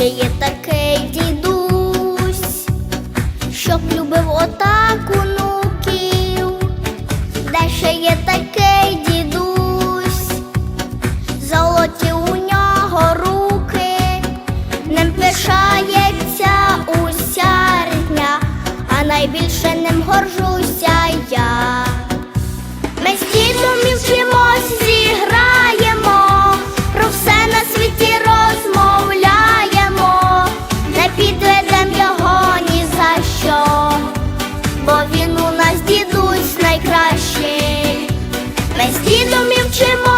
ще є такий дідусь, щоб любив отак онуків, де ще є такий. escuchemos.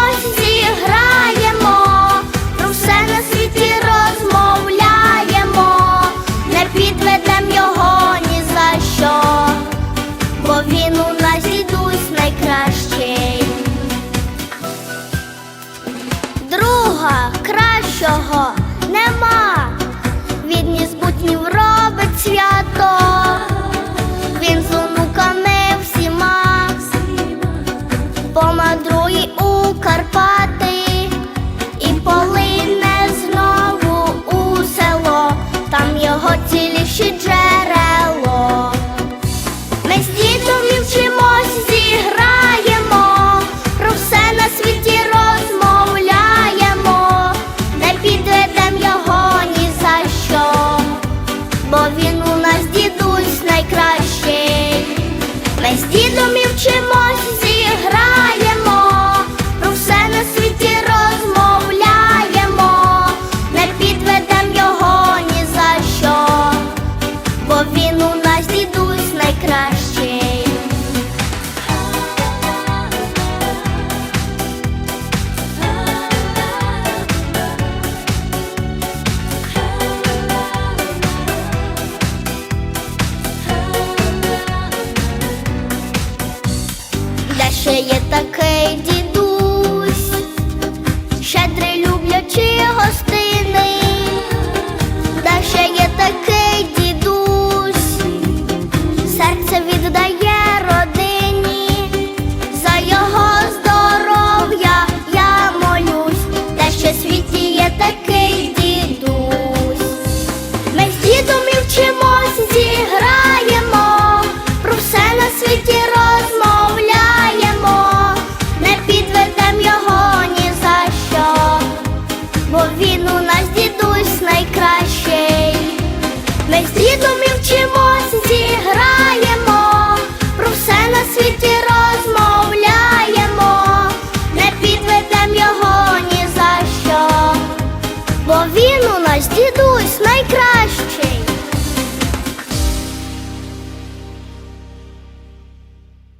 з дідом і вчимо. ще є такий дім. край.